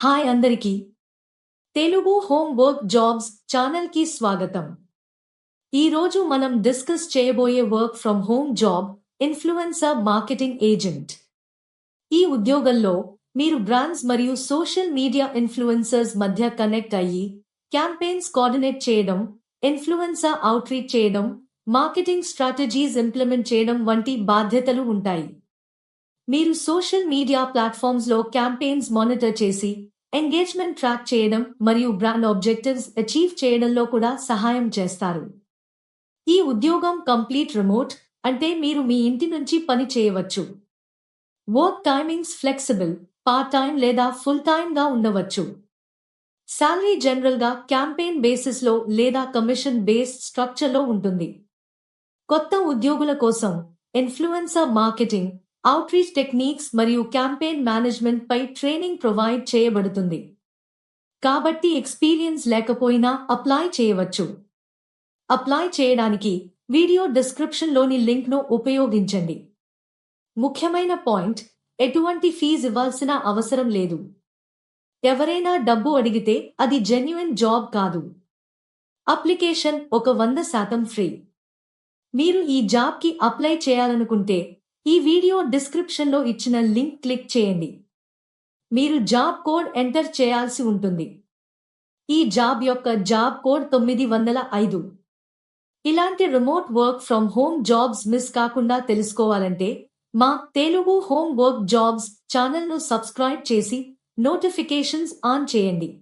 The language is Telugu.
హాయ్ అందరికీ. తెలుగు హోమ్ వర్క్ జాబ్స్ ఛానల్కి స్వాగతం. ఈరోజు మనం డిస్కస్ చేయబోయే work from home job influencer marketing agent. ఈ ఉద్యోగంలో మీరు బ్రాండ్స్ మరియు సోషల్ మీడియా ఇన్ఫ్లుయెన్సర్స్ మధ్య కనెక్ట్ అయ్యి క్యాంపెయిన్స్ కోఆర్డినేట్ చేయడం ఇన్ఫ్లుయెన్సర్ అవుట్రీచ్ చేయడం మార్కెటింగ్ స్ట్రాటజీస్ ఇంప్లిమెంట్ చేయడం వంటి బాధ్యతలు ఉంటాయి. మీరు సోషల్ మీడియా ప్లాట్ఫామ్స్లో క్యాంపెయిన్స్ మానిటర్ చేసి ఎంగేజ్మెంట్ ట్రాక్ చేయడం మరియు బ్రాండ్ ఆబ్జెక్టివ్స్ అచీవ్ చేయడంలో కూడా సహాయం చేస్తారు. ఈ ఉద్యోగం కంప్లీట్ రిమోట్ అంటే మీరు మీ ఇంటి నుంచి పని చేయవచ్చు. Work timings flexible part time లేదా ఫుల్ టైం గా ఉండవచ్చు. శాలరీ జనరల్గా క్యాంపెయిన్ బేసిస్లో లేదా కమిషన్ బేస్డ్ స్ట్రక్చర్లో ఉంటుంది. కొత్త ఉద్యోగుల కోసం ఇన్ఫ్లుయెన్సర్ మార్కెటింగ్ అవుట్రీచ్ టెక్నిక్స్ మరియు క్యాంపెయిన్ మేనేజ్మెంట్ పై ట్రైనింగ్ ప్రొవైడ్ చేయబడుతుంది. కాబట్టి ఎక్స్పీరియన్స్ లేకపోయినా అప్లై చేయవచ్చు. అప్లై చేయడానికి వీడియో డిస్క్రిప్షన్లోని లింక్ను ఉపయోగించండి. ముఖ్యమైన పాయింట్ ఎటువంటి ఫీజు ఇవ్వాల్సిన అవసరం లేదు. ఎవరైనా డబ్బు అడిగితే అది జెన్యున్ జాబ్ కాదు. అప్లికేషన్ ఒక వంద శాతం ఫ్రీ మీరు ఈ జాబ్కి అప్లై చేయాలనుకుంటే ఈ వీడియో డిస్క్రిప్షన్లో ఇచ్చిన లింక్ క్లిక్ చేయండి. మీరు జాబ్ కోడ్ ఎంటర్ చేయాల్సి ఉంటుంది. ఈ జాబ్ యొక్క జాబ్ కోడ్ తొమ్మిది వందల ఐదు. ఇలాంటి remote work from home jobs miss కాకుండా తెలుసుకోవాలంటే మా తెలుగు హోమ్ వర్క్ జాబ్స్ ఛానల్ను సబ్స్క్రైబ్ చేసి నోటిఫికేషన్స్ ఆన్ చేయండి.